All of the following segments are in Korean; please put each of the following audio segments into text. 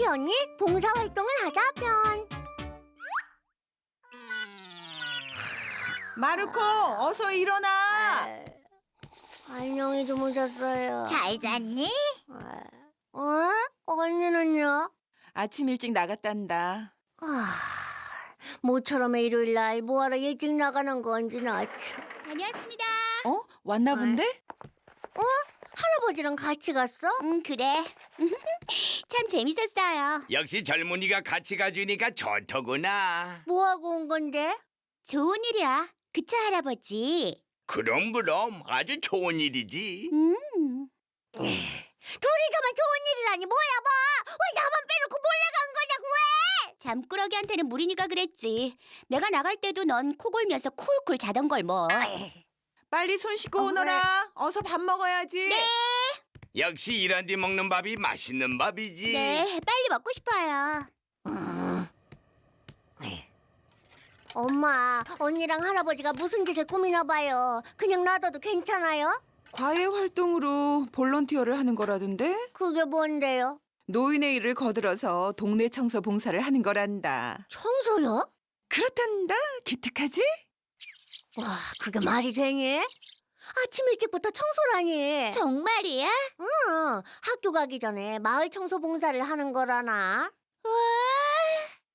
볼런티 언니 봉사활동을 하자 편. 마르코, 어서 일어나. 안녕히 주무셨어요. 잘 잤니? 어? 언니는요? 아침 일찍 나갔단다. 아, 모처럼의 일요일 날 뭐하러 일찍 나가는 건지 나 참. 다녀왔습니다. 어? 왔나 본데? 할아버지랑 같이 갔어? 음, 그래. 참 재밌었어요. 역시 젊은이가 같이 가주니까 좋더구나. 뭐하고 온 건데? 좋은 일이야. 그쵸, 할아버지? 그럼 그럼 아주 좋은 일이지. 음. 둘이서만 좋은 일이라니 뭐야 뭐? 왜 나만 빼놓고 몰래 간 거냐고 왜? 잠꾸러기한테는 무린이가 그랬지. 내가 나갈 때도 넌 코골면서 쿨쿨 자던 걸 뭐. 빨리 손 씻고 어, 오너라. 어서 밥 먹어야지. 네. 역시 일한 뒤 먹는 밥이 맛있는 밥이지. 네, 빨리 먹고 싶어요. 엄마, 언니랑 할아버지가 무슨 짓을 꾸미나 봐요. 그냥 놔둬도 괜찮아요? 과외 활동으로 볼런티어를 하는 거라던데? 그게 뭔데요? 노인의 일을 거들어서 동네 청소 봉사를 하는 거란다. 청소요? 그렇단다. 기특하지? 와, 그게 말이 되니? 아침 일찍부터 청소라니. 정말이야? 응, 학교 가기 전에 마을 청소 봉사를 하는 거라나. 와,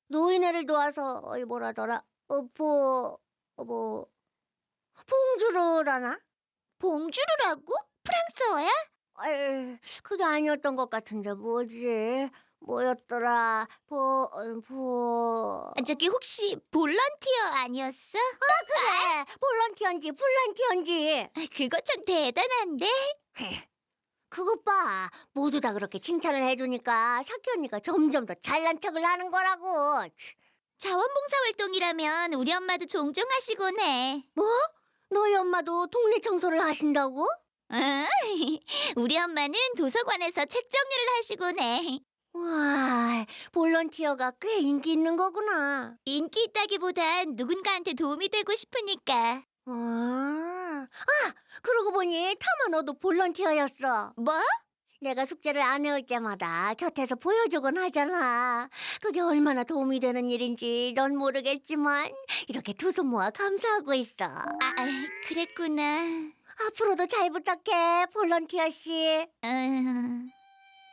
노인네를 도와서 어이 뭐라더라? 어보 어뭐 봉주르라나? 봉주르라고? 프랑스어야? 에이, 그게 아니었던 것 같은데 뭐지? 뭐였더라? 보, 어, 보... 저기 혹시 볼런티어 아니었어? 그래! 볼런티언지, 플란티언지! 그거 참 대단한데? 그것 봐! 모두 다 그렇게 칭찬을 해주니까 사키 언니가 점점 더 잘난 척을 하는 거라고! 자원봉사 활동이라면 우리 엄마도 종종 하시곤 해. 뭐? 너희 엄마도 동네 청소를 하신다고? 응, 우리 엄마는 도서관에서 책 정리를 하시곤 해. 와, 볼런티어가 꽤 인기 있는 거구나. 인기 있다기보단 누군가한테 도움이 되고 싶으니까. 아, 아, 그러고 보니 타마 너도 볼런티어였어. 뭐? 내가 숙제를 안 해올 때마다 곁에서 보여주곤 하잖아. 그게 얼마나 도움이 되는 일인지 넌 모르겠지만 이렇게 두 손 모아 감사하고 있어. 아, 아, 그랬구나. 앞으로도 잘 부탁해, 볼런티어 씨. 음,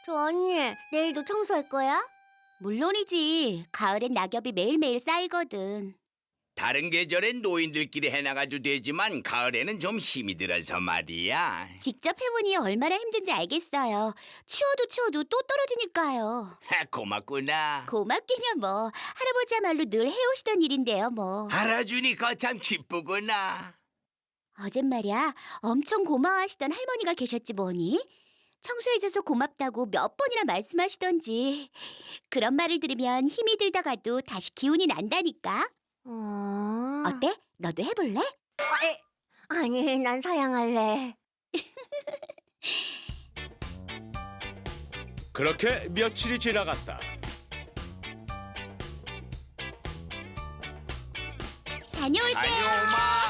저 언니, 내일도 청소할 거야? 물론이지. 가을엔 낙엽이 매일매일 쌓이거든. 다른 계절엔 노인들끼리 해나가도 되지만 가을에는 좀 힘이 들어서 말이야. 직접 해보니 얼마나 힘든지 알겠어요. 치워도 치워도 또 떨어지니까요. 하, 고맙구나. 고맙기냐 뭐. 할아버지야말로 늘 해오시던 일인데요 뭐. 알아주니까 참 기쁘구나. 어젠 말이야 엄청 고마워하시던 할머니가 계셨지 뭐니? 청소해줘서 고맙다고 몇 번이나 말씀하시던지 그런 말을 들으면 힘이 들다가도 다시 기운이 난다니까 어... 어때? 너도 해볼래? 아니, 난 사양할래. 그렇게 며칠이 지나갔다. 다녀올게 아니 엄마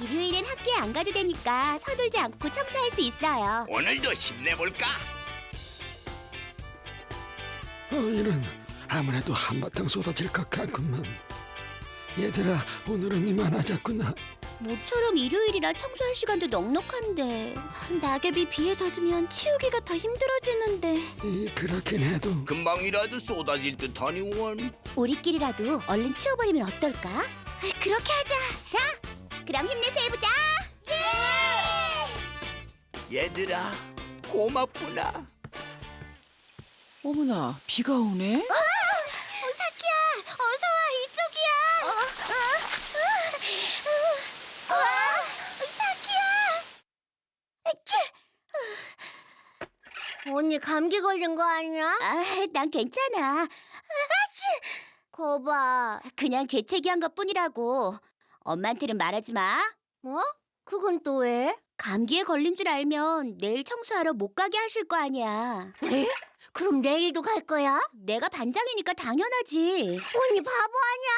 일요일엔 학교에 안 가도 되니까 서둘지 않고 청소할 수 있어요 오늘도 힘내볼까? 어, 이런 아무래도 한바탕 쏟아질 것 같구만. 얘들아, 오늘은 이만하자꾸나. 모처럼 일요일이라 청소할 시간도 넉넉한데 낙엽이 비에 젖으면 치우기가 더 힘들어지는데 이 그렇긴 해도 금방이라도 쏟아질 듯하니 원. 우리끼리라도 얼른 치워버리면 어떨까? 그렇게 하자. 자, 그럼 힘내서 해보자. 얘들아 고맙구나. 어머나, 비가 오네? 어, 사키야, 어서 와 이쪽이야. 어, 와, 사키야. 언니 감기 걸린 거 아니야? 아, 난 괜찮아. 거봐. 그냥 재채기한 것뿐이라고. 엄마한테는 말하지 마. 뭐? 그건 또 왜? 감기에 걸린 줄 알면 내일 청소하러 못 가게 하실 거 아니야. 에? 그럼 내일도 갈 거야? 내가 반장이니까 당연하지. 언니 바보 아니야?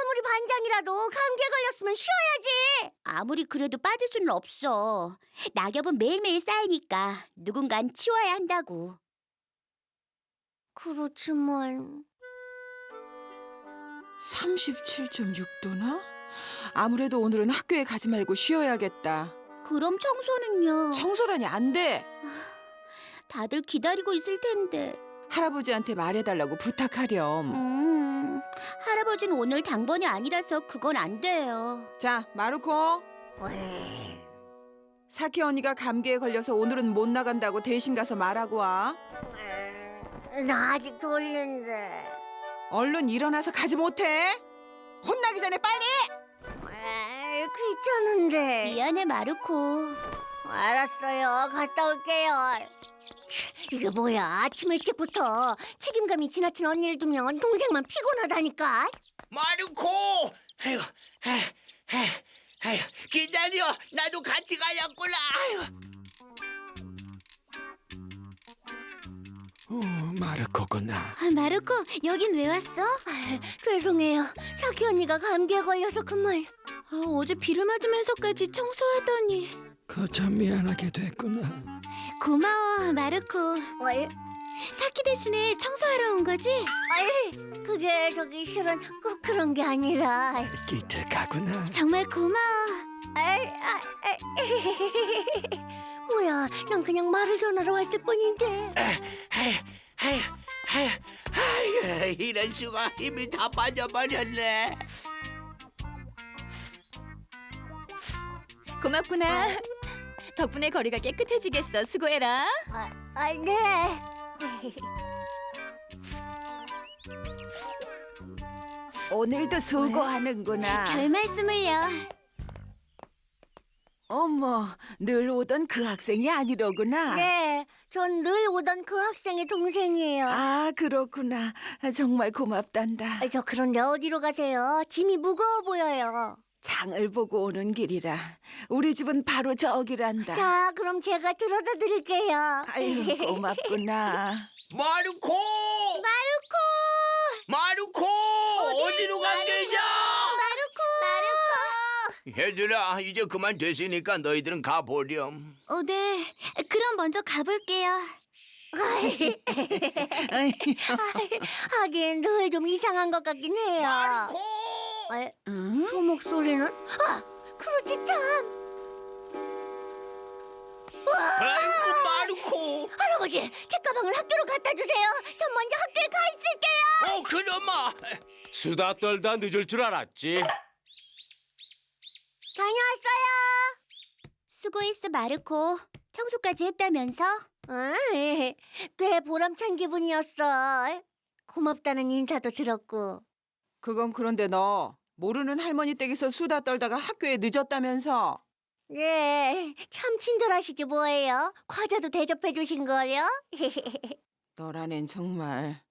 아무리 반장이라도 감기에 걸렸으면 쉬어야지. 아무리 그래도 빠질 수는 없어. 낙엽은 매일매일 쌓이니까 누군간 치워야 한다고. 그렇지만 37.6도나? 아무래도 오늘은 학교에 가지 말고 쉬어야겠다. 그럼 청소는요? 청소라니 안 돼. 다들 기다리고 있을 텐데. 할아버지한테 말해달라고 부탁하렴. 음, 할아버지는 오늘 당번이 아니라서 그건 안 돼요. 자, 마르코. 왜? 사키 언니가 감기에 걸려서 오늘은 못 나간다고 대신 가서 말하고 와. 나 아직 졸린데. 얼른 일어나서 가지 못해. 혼나기 전에 빨리. 귀찮은데. 미안해 마르코. 알았어요. 갔다 올게요. 치, 이게 뭐야? 아침 일찍부터 책임감이 지나친 언니를 두면 동생만 피곤하다니까. 마르코! 아유, 아유, 아유, 아유, 기다려. 나도 같이 가야구나. 아유. 어, 마르코구나. 아, 마르코, 여긴 왜 왔어? 죄송해요. 사키 언니가 감기에 걸려서 그만. 아, 어제 비를 맞으면서까지 청소하더니. 거저 미안하게 됐구나. 고마워, 마르코. 어이, 사키 대신에 청소하러 온 거지? 어이, 그게 저기 실은 꼭 그런 게 아니라. 기특하구나. 정말 고마워. 아, 에이. 뭐야? 난 그냥 말을 전하러 왔을 뿐인데. 아유, 아유, 아유, 아유, 이런 수가 힘이 다 빠져버렸네. 고맙구나. 덕분에 거리가 깨끗해지겠어. 수고해라. 아, 아 네. 오늘도 수고하는구나. 별 말씀을요. 어머, 늘 오던 그 학생이 아니로구나. 네, 전 늘 오던 그 학생의 동생이에요. 아, 그렇구나. 정말 고맙단다. 아, 저 그런데 어디로 가세요? 짐이 무거워 보여요. 장을 보고 오는 길이라. 우리 집은 바로 저기란다. 자, 그럼 제가 들어다 드릴게요. 아유, 고맙구나. 마르코! 마르코! 마르코! 어디로 간 게냐? 마르코! 마르코! 얘들아, 이제 그만 됐으니까 너희들은 가보렴. 어, 네. 그럼 먼저 가볼게요. 아이, 하긴 늘 좀 이상한 것 같긴 해요. 마르코! 에, 응? 저 목소리는? 아, 그렇지 참. 아이고, 마르코! 할아버지, 제 가방을 학교로 갖다 주세요. 전 먼저 학교에 가 있을게요. 어, 그놈아! 수다 떨다 늦을 줄 알았지. 다녀왔어요. 수고했어, 마르코. 청소까지 했다면서? 아, 꽤 보람찬 기분이었어. 고맙다는 인사도 들었고. 그건 그런데 너 모르는 할머니 댁에서 수다 떨다가 학교에 늦었다면서? 네, 참 친절하시지 뭐예요. 과자도 대접해 주신 거요. 너라는 정말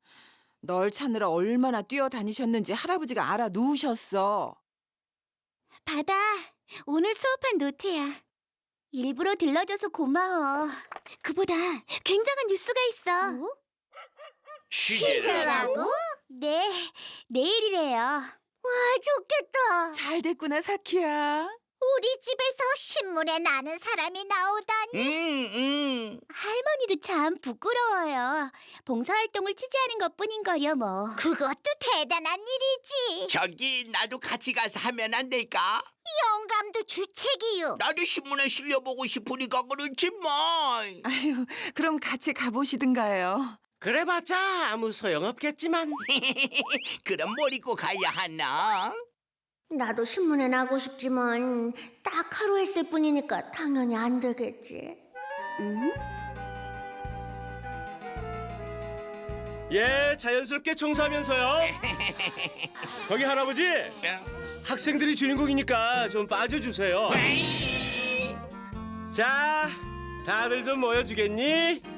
널 찾느라 얼마나 뛰어다니셨는지 할아버지가 알아 누우셨어. 받아. 오늘 수업한 노트야. 일부러 들러줘서 고마워. 그보다 굉장한 뉴스가 있어. 취재라고? 네, 내일이래요. 와, 좋겠다. 잘 됐구나 사키야. 우리 집에서 신문에 나는 사람이 나오다니. 응, 응. 할머니도 참 부끄러워요. 봉사활동을 취재하는 것뿐인 거려 뭐. 그것도 대단한 일이지. 저기, 나도 같이 가서 하면 안 될까? 영감도 주책이요. 나도 신문에 실려보고 싶으니까 그렇지 뭐. 아유, 그럼 같이 가보시든가요. 그래봤자 아무 소용없겠지만 그럼 뭘 입고 가야 하나? 나도 신문에 나고 싶지만 딱 하루 했을 뿐이니까 당연히 안 되겠지. 예 자연스럽게 청소하면서요. 거기 할아버지 학생들이 주인공이니까 좀 빠져주세요. 자 다들 좀 모여주겠니?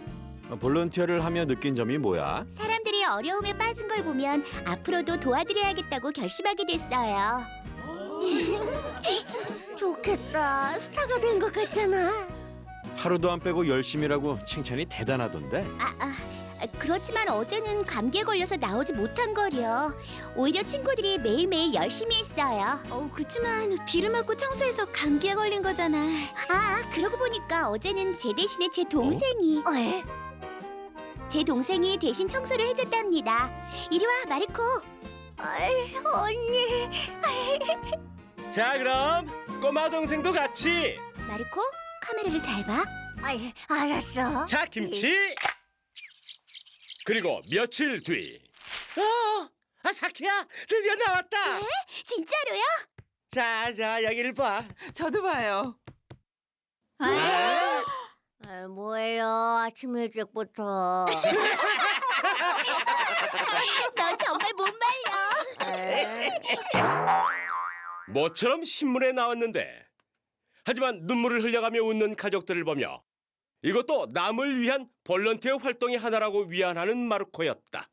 볼런티어를 하며 느낀 점이 뭐야? 사람들이 어려움에 빠진 걸 보면 앞으로도 도와드려야겠다고 결심하게 됐어요. 좋겠다. 스타가 된 것 같잖아. 하루도 안 빼고 열심히라고 칭찬이 대단하던데. 아, 아, 그렇지만 어제는 감기에 걸려서 나오지 못한 거려. 오히려 친구들이 매일매일 열심히 했어요. 어, 그치만 비를 맞고 청소해서 감기에 걸린 거잖아. 아, 그러고 보니까 어제는 제 대신에 제 동생이. 어? 에? 제 동생이 대신 청소를 해줬답니다. 이리 와, 마르코. 아이, 언니. 자, 그럼 꼬마 동생도 같이. 마르코, 카메라를 잘 봐. 아이, 알았어. 자, 김치. 그리고 며칠 뒤. 어, 아 사키야, 드디어 나왔다. 진짜로요? 자, 자, 여기를 봐. 저도 봐요. 아, 뭐예요? 아침 일찍부터. 너 정말 못 말려. 모처럼 신문에 나왔는데 하지만 눈물을 흘려가며 웃는 가족들을 보며 이것도 남을 위한 볼런티어 활동의 하나라고 위안하는 마르코였다.